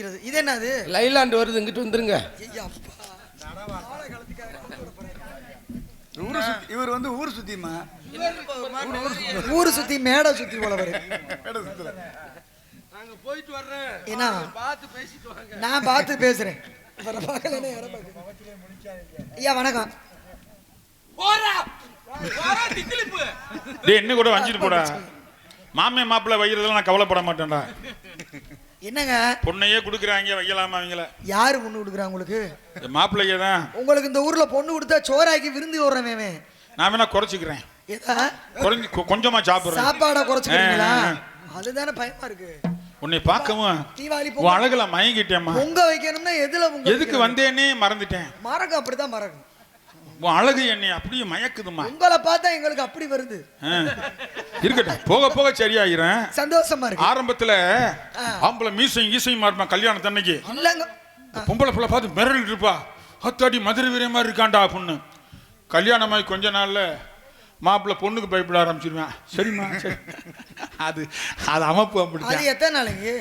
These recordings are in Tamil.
மிதிக்கிறது இது என்னது? லைலாண்டு வருது இங்கிட்டு வந்துருங்க. இவர் வந்து ஊர் சுத்திமா ஊரு சுத்தி மேடை சுத்தி போலவர் நாங்க போயிட்டு வர்றேன். என்ன? பார்த்து பேசிட்டு வாங்க. நான் பார்த்து பேசுறேன். இவரை பார்க்கலைன்னா யாரை பார்க்க? ஐயா வணக்கம். போறா என்ன கூட வஞ்சிட்டு போடா. மாமே மாப்பிள்ளை வைக்கிறதெல்லாம் நான் கவலைப்பட மாட்டேன்டா. என்னங்க? பொண்ணையே கொடுக்குறாங்க வைக்கலாமா அவங்கள? யாரு பொண்ணு கொடுக்குறாங்க உங்களுக்கு? இந்த மாப்பிள்ளைங்க தான். உங்களுக்கு இந்த ஊர்ல பொண்ணு கொடுத்தா சோறாக்கி விருந்து விடுறவன் நான் வேணா குறைச்சிக்கிறேன். ஏதா? குறைஞ்சி கொஞ்சமா சாப்பிடுறேன். சாப்பாடை குறைச்சுக்கிறீங்களா? அதுதானே பயமா இருக்கு. உன்னை பார்க்கவும் தீபாவளி உன் அழகுல மயங்கிட்டேம்மா. பொங்க வைக்கணும்னா எதுல எதுக்கு வந்தேனே மறந்துட்டேன். மறக்கும் அப்படிதான் மறக்கும் உன் அழகு என்னை அப்படியே மயக்குதுமா உங்களை பார்த்தா எங்களுக்கு அப்படி வருது. இருக்கட்டும் போக போக சரியாயிரும். சந்தோஷமா இருக்கு. ஆரம்பத்துல ஆம்பளை மீசையும் ஈசையும் இருப்பான் கல்யாணத்தன்னைக்கு இல்லங்க. பொம்பளை பிள்ளை பார்த்து மிரண்டு இருப்பா. அத்தாடி மதுரை வீரன் மாதிரி இருக்காண்டா பொண்ணு. கல்யாணமாகி கொஞ்ச நாள்ல மாப்பிள்ளை பொண்ணுக்கு பயப்பட ஆரம்பிச்சிருவேன். சரிம்மா சரி. அது அது அமைப்பு அப்படித்தான். எத்தனை நாளைக்கு?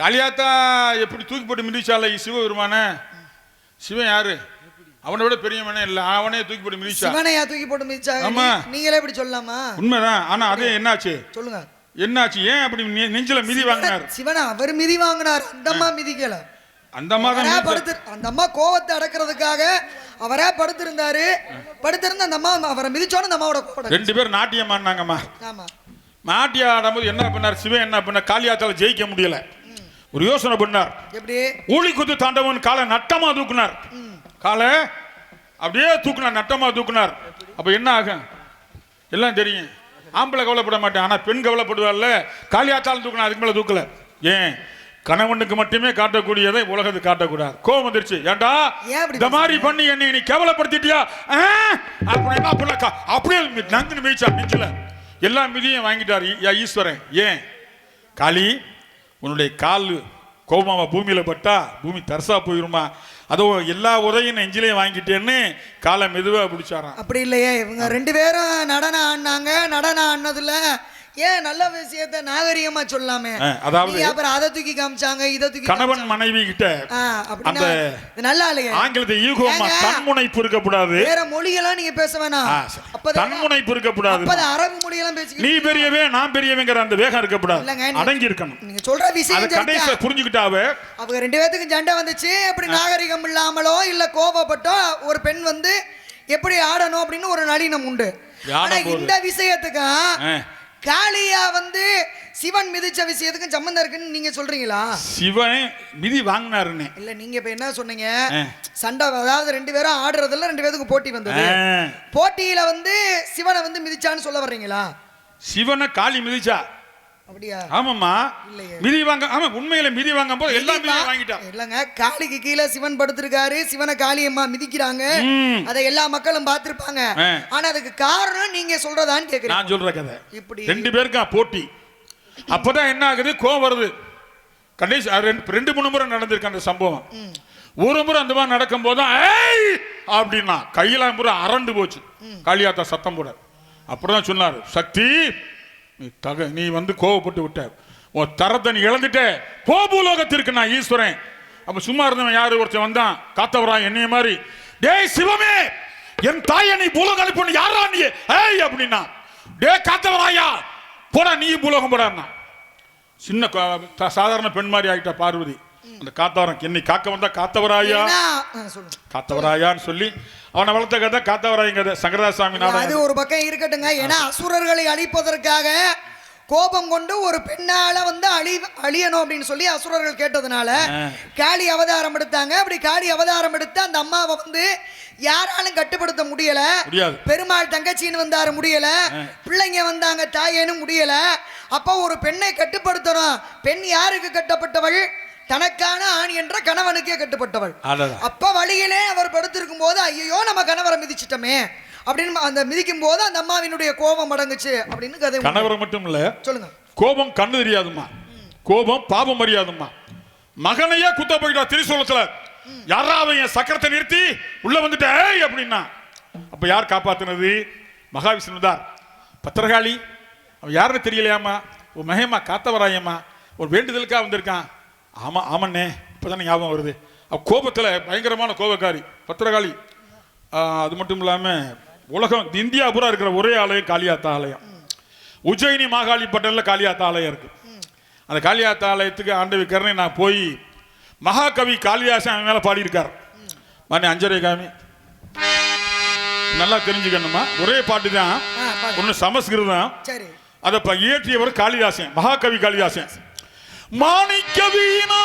கலியாத்தா எப்படி தூக்கி போட்டு மிதிச்சால சிவபெருமான. சிவன் யாரு? அவனை விட பெரியவனே இல்லை அவனே தூக்கி போட்டு மிதிச்சா சிவனையா தூக்கி போட்டு மிதிச்சாங்க? ஆமா. நீ- நீங்களே இப்படி சொல்லலாமா? உண்மைதான். ஆனா அதே என்னாச்சு? சொல்லுங்க. என்னாச்சு? ஏன் அப்படி நெ- நெஞ்சில மிதி வாங்கினார்? சிவனா அவர் மிதி வாங்கினார். அந்த அம்மா மிதிக்கல. அந்த அவரா தான் படுத்து அந்த அம்மா கோவத்தை அடக்கிறதுக்காக அவரா படுத்திருந்தாரு. படுத்திருந்த அந்த அம்மா அவரை மிதிச்சோன்னு அந்த அம்மாவோட கோவம் ரெண்டு பேரும் நாட்டியம் ஆடினாங்கம்மா. ஆமா. நாட்டியம் ஆடும்போது என்ன பண்ணார்? சிவன் என்ன பண்ணார் காளியாத்தால ஜெயிக்க முடியல. ஒரு யோசனை பண்ணார். எப்படி? ஊழி குத்து தாண்டவன் காலை நட்டமா தூக்குனார். காலை அப்படியே தூக்குனார் நட்டமா தூக்குனார். அப்ப என்ன ஆகும் எல்லாம் தெரியும். ஆம்பளை கவலைப்பட மாட்டேன். ஆனா பெண் கவலைப்படுவார்ல காளியாத்தாலும் தூக்கணும் அதுக்கு மேல தூக்கல. ஏன்? கணவனுக்கு மட்டுமே காட்டக்கூடியதை உலகத்துக்கு காட்டக்கூடாது. கோவம் வந்துருச்சு. அப்படி இந்த மாதிரி பண்ணி என்னை நீ கேவலப்படுத்திட்டியா? அப்படின்னா அப்படின்னா அப்படியே நந்து மிதிச்சா நெஞ்சில எல்லா மிதியும் வாங்கிட்டார் ஈஸ்வரன். ஏன்? காளி உன்னுடைய கால் கோபமா பூமியில பட்டா பூமி தரிசா போயிருமா? அதோ எல்லா உதவியும் நெஞ்சிலையும் வாங்கிட்டேன்னு காலை மெதுவாக பிடிச்சாராம். அப்படி இல்லையே இவங்க ரெண்டு பேரும் நடனம் ஆடினாங்க. நடனம் ஆடினதுல ஏன் நல்ல விஷயத்த நாகரிகமா சொல்லாமே அதாவது- அப்புறம் அதை தூக்கி காமிச்சாங்க இதை தூக்கி கணவன் மனைவி கிட்ட அந்த நல்லா இல்லையே ஆங்கிலத்தை ஈகோமா ஏங்க? தன்முனைப்பு இருக்கக்கூடாது வேற மொழியெல்லாம் நீங்க பேச வேணாம். அப்பதான் தன்முனைப்பு இருக்கக்கூடாது அப்பதான் அரபு மொழியெல்லாம் நீ பேசிக்கிட்டு பெரியவே நான் பெரியவங்கிற அந்த வேகம் இருக்கக்கூடாது இல்லைங்க, நீ- அடங்கி இருக்கணும் நீங்க சொல்ற விஷயம் கடைசியில. புரிஞ்சுக்கிட்டாவே அவங்க ரெண்டு பேத்துக்கும் சண்டை வந்துச்சு எப்படி நாகரிகம் இல்லாமலோ இல்ல கோபப்பட்டோ ஒரு பெண் வந்து எப்படி ஆடணும் அப்படின்னு ஒரு நளினம் உண்டு ஆனா. இந்த விஷயத்துக்கும் ஆ. காளியா வந்து சிவன் மிதிச்ச விஷயத்துக்கும் சம்பந்தம் இருக்குன்னு நீங்க சொல்றீங்களா? சிவன் மிதி வாங்கினாருன்னு. இல்ல நீங்க இப்ப என்ன சொன்னீங்க. சண்டை அதாவது ரெண்டு பேரும் ஆடுறதுல ரெண்டு பேத்துக்கும் போட்டி வந்தது. போட்டியில வந்து சிவனை வந்து மிதிச்சான்னு சொல்ல வர்றீங்களா? சிவனை காளி மிதிச்சா. அப்படியா? ஆமாம்மா. மிதி வாங்க ஆமா உண்மையில மிதி வாங்கும் போது எல்லா மிதியும் இல்லங்க காளிக்கு கீழே சிவன் படுத்திருக்காரு சிவனை காளியம்மா மிதிக்கிறாங்க. அதை எல்லா மக்களும் பார்த்திருப்பாங்க. ஆனா அதுக்கு காரணம் நீங்க சொல்றதான்னு கேக்குறீங்க நான் சொல்ற கதை. இப்படி. ரெண்டு பேருக்கும் போட்டி. அப்பதான் என்ன ஆகுது? கோவம் வருது. கடைசி ரெண்டு மூணு முறை நடந்திருக்கு அந்த சம்பவம். ஒரு முறை அந்த மாதிரி நடக்கும் போது அப்படின்னா கையில முறை அரண்டு போச்சு. காளியாத்தா சத்தம் போட அப்படிதான் சொன்னார் சக்தி நீ தக நீ வந்து கோவப்பட்டு விட்ட. உன் தரத்தை நீ இழந்துட்ட. போ பூலோகத்திற்கு நான் ஈஸ்வரன். அப்ப சும்மா இருந்தவன் யாரு? ஒருத்தன் வந்தான். காத்தவரா என்னைய மாதிரி. டேய் சிவமே என் தாயை நீ பூலோகம் அனுப்பி யாரா நீ? ஏய் அப்படின்னா. டே காத்தவராயா. போடா நீ பூலோகம் போடான்னா சின்ன சாதாரண பெண் மாதிரி ஆகிட்டா பார்வதி. அந்த காத்தவரம் என்னை காக்க வந்தா காத்தவராயா? காத்தவராயான்னு சொல்லி அவனை வளர்த்த கதை காத்தவராயன் கதை சங்கரதாசாமி அது ஒரு பக்கம் இருக்கட்டுங்க ஏன்னா அசுரர்களை அழிப்பதற்காக கோபம் கொண்டு ஒரு பெண்ணால வந்து அழி அழியணும் அப்படின்னு சொல்லி அசுரர்கள் கேட்டதுனால காளி அவதாரம் எடுத்தாங்க. அப்படி காளி அவதாரம் எடுத்து அந்த அம்மாவை வந்து யாராலும் கட்டுப்படுத்த முடியல. பெருமாள் தங்கச்சின்னு வந்தாரு முடியல. பிள்ளைங்க வந்தாங்க தாயேன்னு முடியல. அப்போ ஒரு பெண்ணை கட்டுப்படுத்தணும். பெண் யாருக்கு கட்டப்பட்டவள்? தனக்கான ஆண் என்ற கணவனுக்கே கட்டுப்பட்டவள். அப்ப வழியிலே அவர் படுத்திருக்கும் போது ஐயோ நம்ம கணவரை மிதிச்சிட்டோமே அப்படின்னு அந்த மிதிக்கும் போது அந்த அம்மாவினுடைய கோபம் அடங்குச்சு அப்படின்னு கதை. கணவரை மட்டும் இல்ல சொல்லுங்க. கோபம் கண்ணு தெரியாதும்மா. கோபம் பாபம் அறியாதும்மா. மகனையே குத்த போயிட்டா திரிசூலத்துல. யாராவது என் சக்கரத்தை நிறுத்தி உள்ள வந்துட்டு? அப்படின்னா. அப்ப யார் காப்பாத்துனது? மகாவிஷ்ணு தான். பத்திரகாளி. அவன் யாருன்னு தெரியலையாம்மா? ஒரு மகேமா காத்தவராயம்மா. ஒரு வேண்டுதலுக்காக வந்திருக்கான். ஆமா ஆமண்ணே. இப்போதானே ஞாபகம் வருது. கோபத்தில் பயங்கரமான கோபக்காரி பத்திரகாளி. அது மட்டும் இல்லாமல் உலகம் இந்தியா பூரா இருக்கிற ஒரே ஆலயம் காளியாத்தா ஆலயம். உஜ்ஜயினி மாகாளி பட்டனில் காளியாத்தா ஆலயம் இருக்கு. அந்த காளியாத்தா ஆலயத்துக்கு ஆண்டவி கருணை நான் போய் மகாகவி காளிதாசன் அவன் மேலே பாடியிருக்கார். மணி அஞ்சரை காமி. நல்லா தெரிஞ்சுக்கணுமா? ஒரே பாட்டு தான். ஒன்று சமஸ்கிருதம். அதை இயற்றியவர் காளிதாசன் மகாகவி காளிதாசன். மாணிக்க வீணா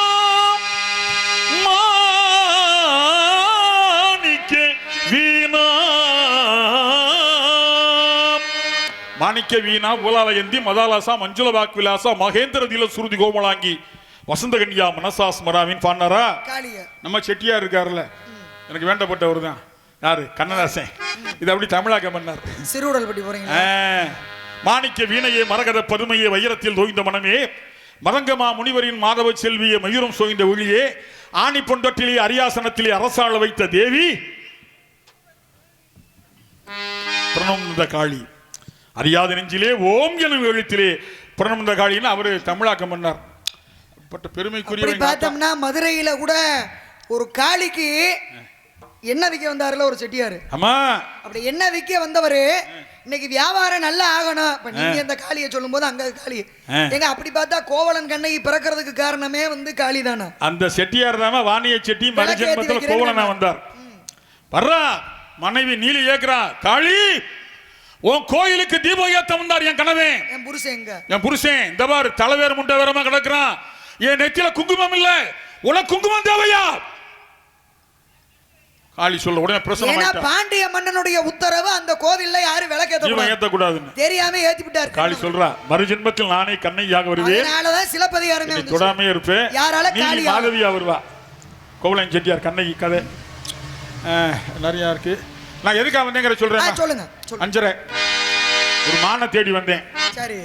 மாணிக்க வீணா மாணிக்க வீணா ஊலாலயந்தி மதாலாசா மஞ்சுள வாக் விலாசா மகேந்திர தில சுருதி கோமலாங்கி வசந்த கன்யா மனசா ஸ்மராமின் பாடினாரா காளிய. நம்ம செட்டியார் இருக்காருல்ல. எனக்கு வேண்டப்பட்டவர் தான். யாரு? கண்ணதாசன். இது அப்படி தமிழாக்கம் பண்ணார். சிறுவுடல் பட்டி போறீங்களா? ஆ, மாணிக்க வீணையே மரகத பதுமையே வைரத்தில் தோய்ந்த மனமே மதங்கமா முனிவரின் மாதவ செல்வியே மயூரம் சோய்ந்த ஒளியே ஆணி பொண்டட்டிலே அரியாசனத்திலே அரசாள வைத்த தேவி. பிரணம்த காளி. அறியாத நெஞ்சிலே ஓம் எனும் எழுத்திலே பிரணம்த காளின்னு அவரு தமிழாக்கம் பண்ணார். பட்ட பெருமைக்குரிய பார்த்தோம்னா மதுரையில கூட ஒரு காளிக்கு என்ன விற்க வந்தாருல? ஒரு செட்டியாரு. ஆமா. அப்படி என்ன விற்க வந்தவரு? இன்னைக்கு வியாபாரம் நல்லா ஆகணும். இப்ப நீங்க இந்த காளியை சொல்லும்போது அங்க காளி. ஆ. ஏங்க அப்படி பார்த்தா கோவலன் கண்ணகி பிறக்கிறதுக்கு காரணமே வந்து காளி தானே? அந்த செட்டியார் தாம வாணிய செட்டி மறுஜென்மத்தில் வைக்கிறேன் கோவலனா. வந்தார். வர்றா மனைவி நீலி ஏக்குறா காளி உன் கோயிலுக்கு தீபம் ஏத்த வந்தார் என் கனவே. என் புருஷன் எங்க? என் புருஷன் இந்த பாரு தலைவேர் முண்டை வேறமா கிடக்குறான். என் நெத்தியில குங்குமம் இல்ல. உனக்கு குங்குமம் தேவையா? காளி சொல்ல உடனே பிரசனம் ஏன்னா. பாண்டிய மன்னனுடைய உத்தரவு அந்த கோவில்ல யாரும் விளக்கேத்த கூடாது. ஏத்த கூடாதுன்னு தெரியாம ஏத்தி விட்டாரு காளி சொல்றா மறுஜென்மத்தில் நானே கண்ணையாக வருவேன். அதனாலதான் சிலப்பதிகாரமே. தொடாமே இருப்பேன். யாரால நீ காளியா? மாதவியா வருவா. கோவலன் செட்டியார் கண்ணகி கதை. நிறையா இருக்கு. நான் எதுக்காக வந்தேங்கிற சொல்றேன் சொல்லுங்க அஞ்சரை. ஒரு மானை தேடி வந்தேன். சரி.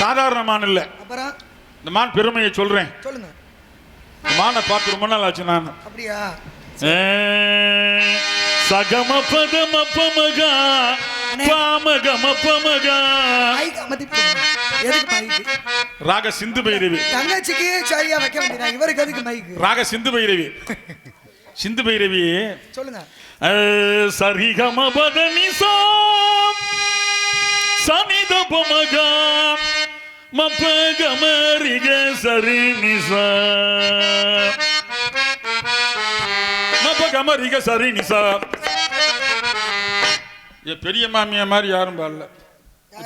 சாதாரண மான் இல்ல. அப்புறம்? இந்த மான் பெருமையை சொல்றேன். சொல்லுங்க. மானை பார்த்து ரொம்ப நாள் ஆச்சு நான். அப்படியா? சகம பதம பமகா பாமகம பமகா. ராக சிந்து பைரவி. தங்கச்சிக்கு சரியா வைக்க வேண்டியதா இவருக்கு எதுக்கு மைக் ராக சிந்து பைரவி. சிந்து பைரவி. சொல்லுங்க. சரிகம பதனிசா சனித பமகா மப்ப கமரிக சரி நிசா கமரிக சரி நிசா. என் பெரிய மாமியா மாதிரி யாரும் பாடல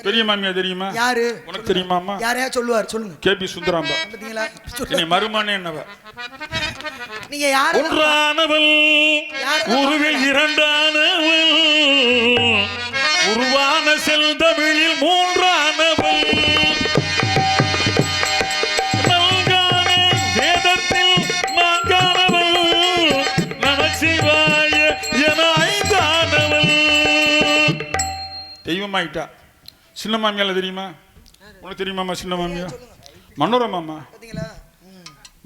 பெரிய மாமியா தெரியுமா? யாரு? உனக்கு தெரியுமாமா யாரையா சொல்லுவார்? சொல்லுங்க. கேபி சுந்தராம்பா. பாத்தீங்களா? என்னை மருமானே என்னவ? நீங்க யாரு? ஒன்றானவள் உருவில் இரண்டானவள் உருவான செல்தமிழில் மூன்றானவள். தெய்வமாயிட்டா. சின்ன மாமியால தெரியுமா? உனக்கு தெரியுமாமா சின்ன மாமியா? மனோரமாமா பாத்தீங்களா?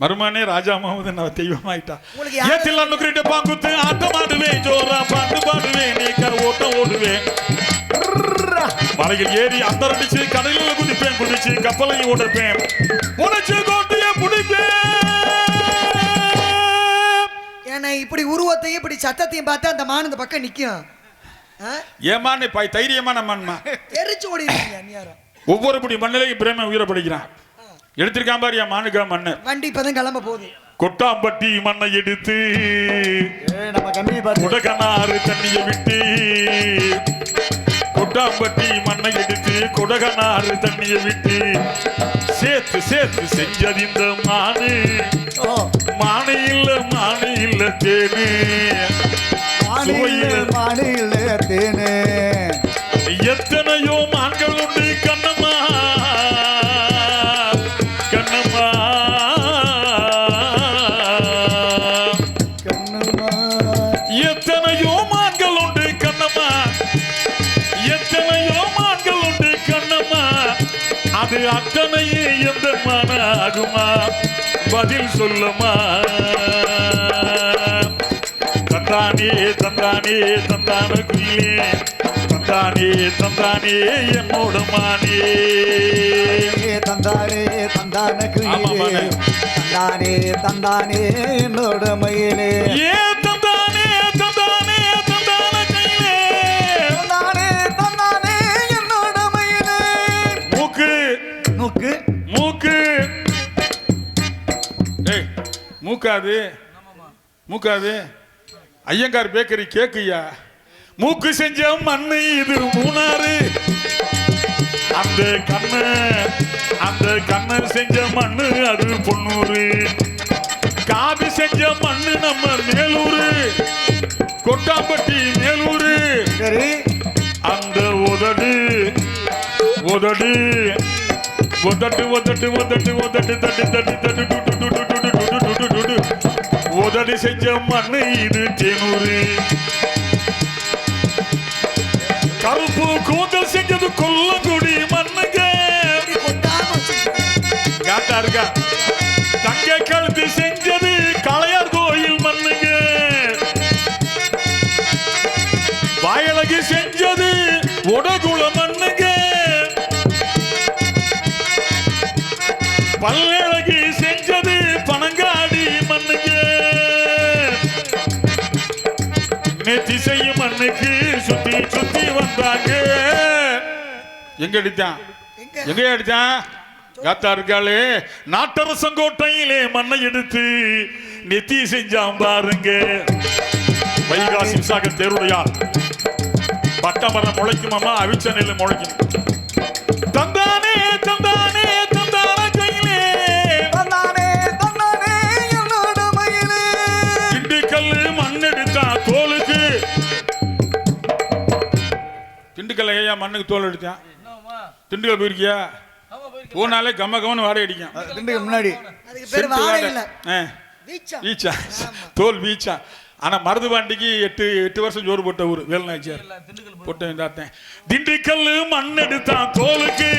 மருமானே ராஜா முகமது நான் தெய்வமாயிட்டா. ஏத்தில் அன்னுக்கிட்ட பாங்குத்து ஆட்டம் ஆடுவேன் ஜோரா பாட்டு பாடுவேன் நீக்க ஓட்டம் ஓடுவேன் மலையில் ஏறி அந்த அடிச்சு கடலில் குதிப்பேன் குதிச்சு கப்பலையும் ஓடுப்பேன். உடைச்சு கோட்டைய பிடிப்பேன். ஏன்னா இப்படி உருவத்தையும் இப்படி சத்தத்தையும் பார்த்து அந்த மான் இந்த பக்கம் நிக்கும். ஏமான்னு பாய் தைரியமான மண்மா. தெரிச்சு ஓடிடுவீங்க அந்நியாரம். ஒவ்வொரு படி மண்ணிலையும் பிரேம உயிரை படிக்கிறான். எடுத்திருக்கான் பாரு என் மானுக்கா மண்ணு. வண்டி இப்பதான் கிளம்ப போகுது. கொட்டாம்பட்டி மண்ணை எடுத்து குடகனாறு தண்ணியை விட்டு கொட்டாம்பட்டி மண்ணை எடுத்து குடகனாறு தண்ணியை விட்டு சேர்த்து சேர்த்து செஞ்சது இந்த மானு. மானு இல்ல மானு இல்ல தேனு. மானில் சுவையில் மானில் தேனே எத்தனையோ மான்கள் உண்டு கண்ணம்மா. கண்ணம்மா. கண்ணுமா எத்தனையோ மான்கள் உண்டு கண்ணம்மா. எத்தனையோ மான்கள் உண்டு கண்ணம்மா. அது அத்தனையே எந்த ஆகுமா? பதில் சொல்லுமா? தந்தானே தந்தானே தந்தான குயிலே தந்தானே தந்தானே என்னோட மானே தந்தானே தந்தான மானே. தந்தானே தந்தானே என்னோட மயிலே. மூக்காது. மூக்காது. ஐயங்கார் பேக்கரி கேக்குயா மூக்கு செஞ்ச மண்ணு இது மூணாறு. அந்த கண்ணு அந்த கண்ணு செஞ்ச மண்ணு அது பொண்ணூறு காது செஞ்ச மண்ணு நம்ம மேலூரு கொட்டாம்பட்டி மேலூரு சரி. அந்த உதடு உதடு. உதட்டு உதட்டு உதட்டு உதட்டு தட்டு தட்டு தட்டு உதடு செஞ்ச மண்ணு இது தேனூரு. கருப்பு கூந்தல் செஞ்சது கொல்லங்குடி மண்ணுங்க இப்படி இருக்கா? தங்க கழுத்து செஞ்சது களையார் கோயில் மண்ணுங்க வாயழகு செஞ்சது உடகுல மண்ணுங்க பல்ல எங்க அடித்தான் எங்க? அடித்தான் காத்தா இருக்காளே. நாட்டரசங்கோட்டையிலே மண்ணை எடுத்து நெத்தி செஞ்சான் பாருங்க. வைகாசி விசாக தேருடையார் பட்டமரம் முளைக்குமாமா அவிச்ச நெல்லு முளைக்கும் திண்டுக்கல் ஐயா மண்ணுக்கு தோல் எடுத்தான் திண்டுக்கல் போயிருக்கியா? போனாலே கம்ம கம்மன்னு வாடகை அடிக்கும். முன்னாடி. அதுக்கு பேர் செட்டு வாடகை வாடகை. இல்ல. ஆ, வீச்சா? வீச்சா? தோல் வீச்சா? ஆனா மருதுபாண்டிக்கு எட்டு எட்டு வருஷம் ஜோறு போட்ட ஊர் வேலுநாச்சியார் போட்ட வேண்டாத்தேன் திண்டுக்கல் மண் எடுத்தான் தோலுக்கு.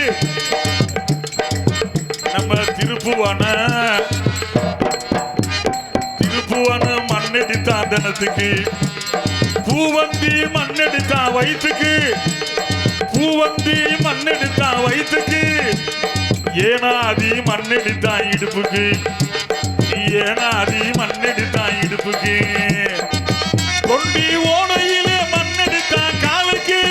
நம்ம திருப்புவன. திருப்புவன மண் எடுத்தான் தனத்துக்கு. பூவந்தி மண் எடுத்தான் வயிற்றுக்கு பூவந்தி மண் வயிற்றுக்கு ஏனாதி மண் எடுத்தான் இடுப்புக்கு ஏனாதி மண்ணெடுத்தான் இடுப்புக்கு. கொண்டி ஓடையிலே மண்ணெடுத்தான் காலுக்கு.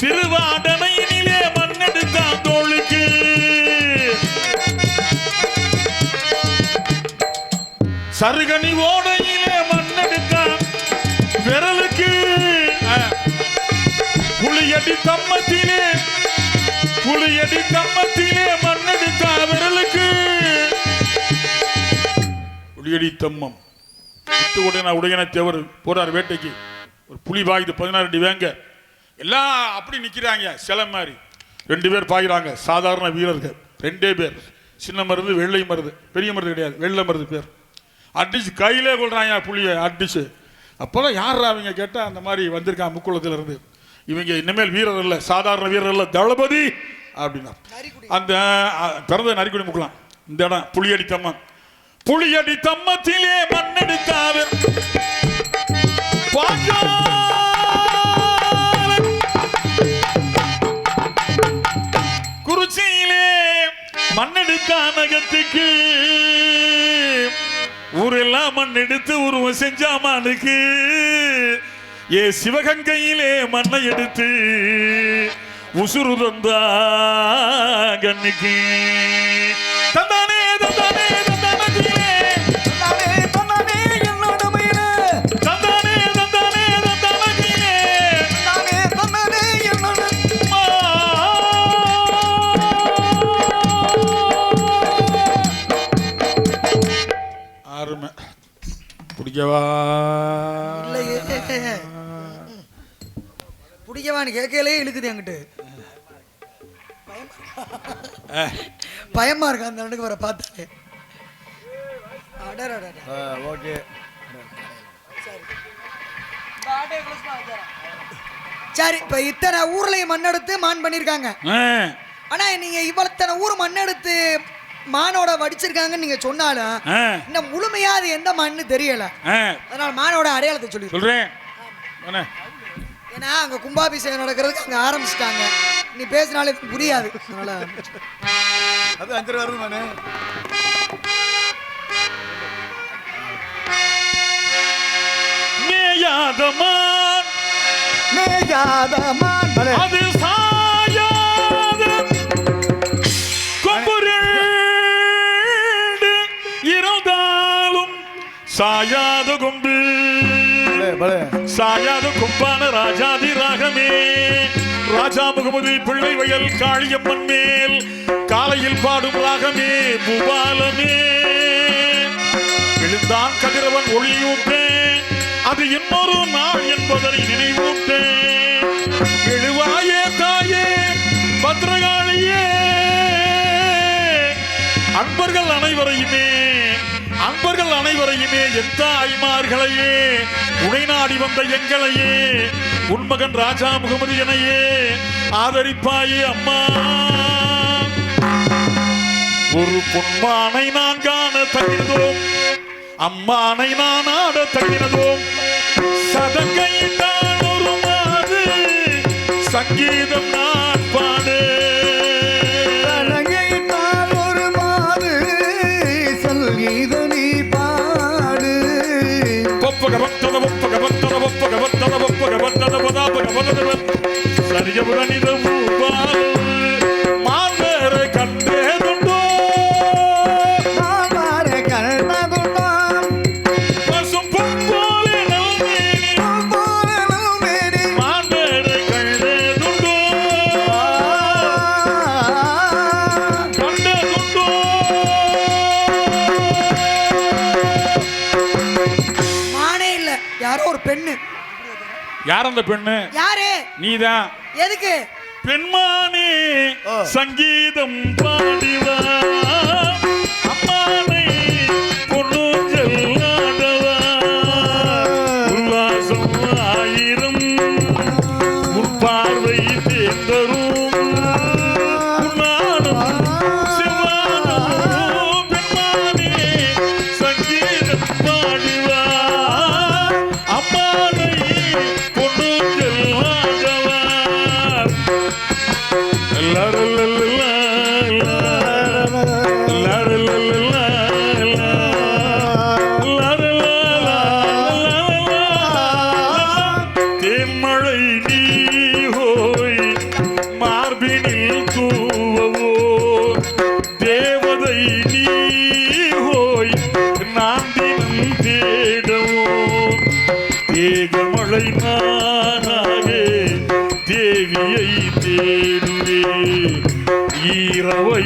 திருவாடனையிலே மண்ணெடுத்தான் தோளுக்கு. சருகனி புளியடி தம்மத்திலே புளியடி தம்மத்திலே மண்ணடித்த விரலுக்கு புளியடி தம்மம். விட்டு உடனே உடையன தேவர் போறார் வேட்டைக்கு. ஒரு புலி பாயுது பதினாறு அடி வேங்க. எல்லாம் அப்படி நிக்கிறாங்க சில மாதிரி. ரெண்டு பேர் பாய்கிறாங்க சாதாரண வீரர்கள். ரெண்டே பேர். சின்ன மருந்து வெள்ளை மருது பெரிய மருந்து கிடையாது வெள்ளை மருந்து பேர். அடிச்சு கையிலே கொள்றாங்க புளியை அடிச்சு. அப்போதான் யார் அவங்க கேட்டால் அந்த மாதிரி வந்திருக்கான் முக்குளத்திலிருந்து. இவங்க இனிமேல் வீரர் இல்ல சாதாரண வீரர் இல்ல தளபதி அப்படின்னா. அந்த பிறந்த நரிக்குடி முக்கலாம் இந்த இடம் புளியடி தம்மம் புளியடி தம்மத்திலே மண்ணெடுத்தாவர் பாஞ்சாலன் குறிச்சியிலே மண்ணெடுத்த நகத்துக்கு ஊரெல்லாம் மண்ணெடுத்து உருவம் செஞ்சாமானுக்கு ஏ சிவகங்கையிலே மண்ணை எடுத்து உசுறு தந்தா கண்ணுக்கு. தந்தானே தந்தானே தந்தானே தந்தானே. பிடிக்கவான்னு கேட்கலே இழுக்குது என்கிட்ட. பயமா இருக்கு அந்த ரெண்டுக்கு வர பார்த்தாலே. ஓகே. சரி இப்ப இத்தனை ஊர்லயும் மண்ணெடுத்து மான் பண்ணிருக்காங்க. ஆனா நீங்க இவ்வளத்தனை ஊர் மண்ணெடுத்து மானோட வடிச்சிருக்காங்கன்னு நீங்க சொன்னாலும் இன்னும் முழுமையா அது எந்த மண்ணு தெரியல. அதனால மானோட அடையாளத்தை சொல்லி சொல்றேன்? ஏன்னா அங்க கும்பாபிஷேகம் நடக்கிறதுக்கு அங்க ஆரம்பிச்சிட்டாங்க. நீ பேசினாலே புரியாது. அதனால அது அஞ்சரை வருது மனு. மேயாதமான் மேயாத மான். மலை அது சாயாத கொம்புரேடு. இருந்தாலும் சாயாத கொம்பு. சாயாத கும்பான ராஜாதி ராகமே. ராஜா முகமது பிள்ளை வயல் காளியம்மன் மேல். காலையில் பாடும் ராகமே பூபாலமே. எழுந்தான் கதிரவன் ஒளியூட்டே அது இன்னொரு நாள் என்பதனை நினைவூட்டே எழுவாயே தாயே பத்திரகாளியே அன்பர்கள் அனைவரையுமே அன்பர்கள் அனைவரையுமே எந்த தாய்மார்களையே உடை நாடி வந்த எங்களையே உன்மகன் ராஜா முகமது எனையே ஆதரிப்பாயே அம்மா. ஒரு பொன்மானை நான் காண தகிர்ந்தோம் அம்மானை நான் ஆட தகிர்ந்தோம் சதங்கையிட்டால் ஒரு மாது சங்கீதம் நான் ஒப்பக பக்தத பதாபக யார் அந்த பெண்ணு? யாரு? நீதான் எதுக்கு? பெண்மானே. சங்கீதம் பாடிவா.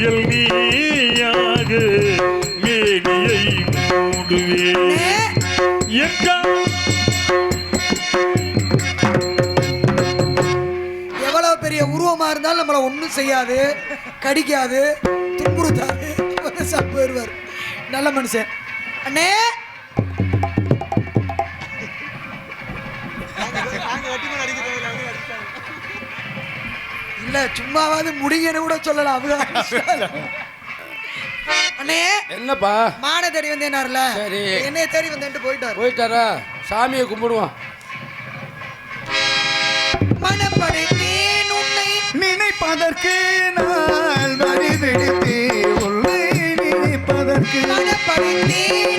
ஈரவயல் நீயாக மேனியை மூடுவே. எவ்வளவு பெரிய உருவமா இருந்தாலும் நம்மள ஒண்ணும் செய்யாது கடிக்காது துன்புறுத்தாது. வந்து நல்ல மனுஷன். அண்ணே! இல்ல சும்மாவாவது முடிங்கன்னு கூட சொல்லலாம். அவங்க அண்ணே என்னப்பா? மான தேடி வந்தேனார்ல? சரி. என்னைய தேடி வந்தேன்ட்டு போயிட்டார். போயிட்டாரா? சாமியை கும்பிடுவான் மனப்படுத்தேன் உன்னை. நினைப்பதற்கு நான் வழி விடுத்தே உள்ளே நினைப்பதற்கு. மனப்படுத்தேன்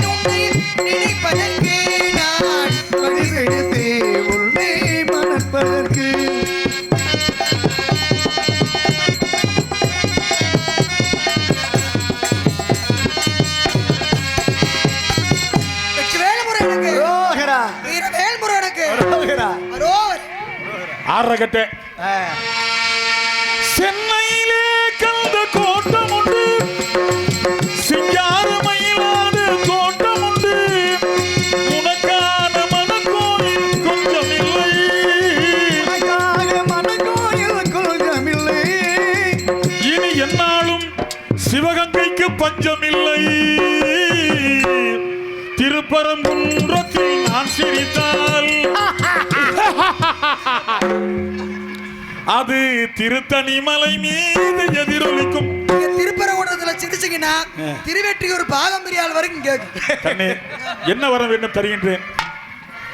ആയിരിക്കട്ടെ அது திருத்தணி மலை மீது எதிரொலிக்கும். திருப்பரங்குன்றத்துல சிரிச்சீங்கன்னா திருவெற்றியூர் பாகம்பிரியால் வரைக்கும் கேட்கும் கண்ணே என்ன வர வேண்டும் தருகின்றேன்?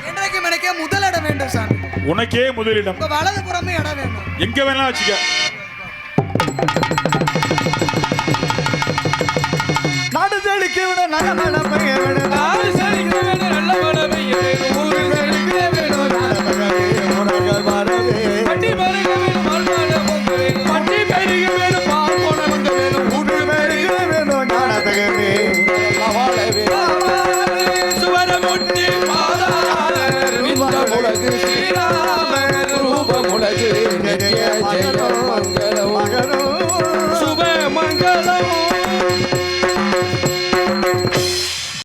என்றைக்கும் எனக்கே முதல் இடம் வேண்டும் சாமி. உனக்கே முதலிடம் வலது புறமே இடம் வேண்டும். எங்க வேணா வச்சுக்க. நாடு செழிக்க விட நல்ல மழை